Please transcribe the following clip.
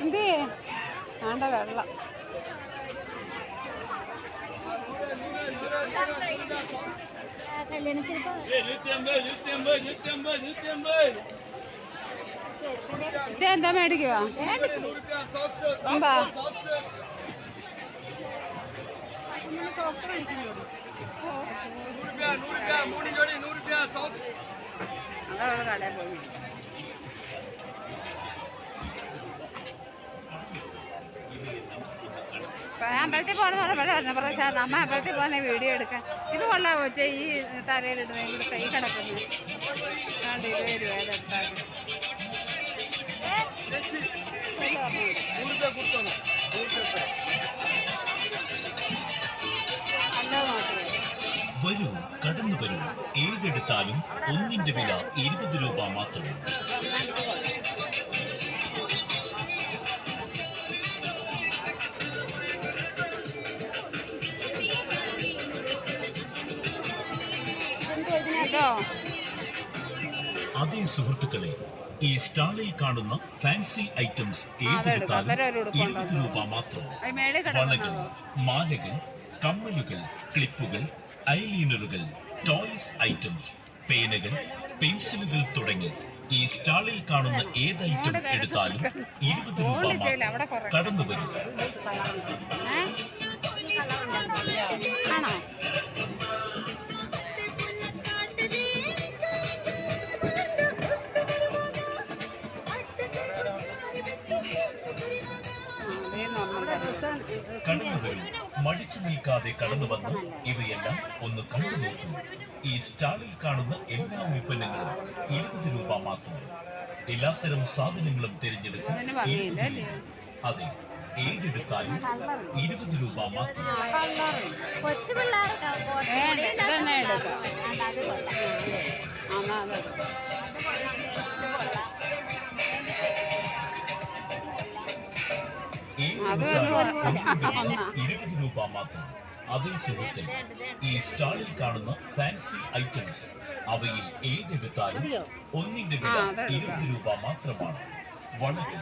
എന്തേ വേണ്ട വെള്ളം എന്താ മേടിക്കുവാ അമ്പാ അതവൾ കടയിൽ പോയി. മേടിക്കും. അമ്പലത്തിൽ പോകണമെന്ന് പറഞ്ഞപ്പോഴേ പറഞ്ഞു പക്ഷേ നമ്മ അമ്പലത്തിൽ പോകുന്ന വീഡിയോ എടുക്കാൻ. ഇത് കൊള്ളാം കൊച്ചേ ഈ തലയിലിടുന്ന ഇവിടുത്തെ ഈ കിടക്കുന്നത്. രണ്ട് ഇരുപത് രൂപ ഇതെടുത്താൽ നല്ലത് വരൂ കടന്നു വരൂ. ഏതെടുത്താലും ഒന്നിന്റെ വില ഇരുപത് രൂപ മാത്രം. അതേ സുഹൃത്തുക്കളെ ഈ സ്റ്റാളിൽ കാണുന്ന ഫാൻസി ഐറ്റംസ് ഏതെടുത്താലും ഇരുപത് രൂപ മാത്രം. വളകൾ മാലകൾ കമ്മലുകൾ ക്ലിപ്പുകൾ ഐലീനറുകൾ ടോയ്സ് ഐറ്റംസ് പേനകൾ പെൻസിലുകൾ തുടങ്ങി ഈ സ്റ്റാളിൽ കാണുന്ന ഏത് ഐറ്റം എടുത്താലും ഇരുപത് രൂപ കടന്നു കടന്നു വരൂ മടിച്ചു നിൽക്കാതെ കടന്നു വന്ന്. ഇവയെല്ലാം ഒന്ന് കണ്ടു നോക്കൂ. ഈ സ്റ്റാളിൽ കാണുന്ന എല്ലാ ഉൽപ്പന്നങ്ങളും ഇരുപത് രൂപ മാത്രം. എല്ലാത്തരം സാധനങ്ങളും തിരഞ്ഞെടുക്കും. അതെ ഏതെടുത്താലും ഇരുപത് രൂപ മാത്രം. കൊച്ചു പിള്ളേർക്ക്. ഒന്നാ. ഇരുപത് രൂപ മാത്രം അതേ സുഹൃത്തെ ഈ സ്റ്റാളിൽ കാണുന്ന ഫാൻസി ഐറ്റംസ് അവയിൽ ഏതെടുത്താലും ഒന്നിന്റെ വില. ഇരുപത് രൂപ മാത്രമാണ് വളരെ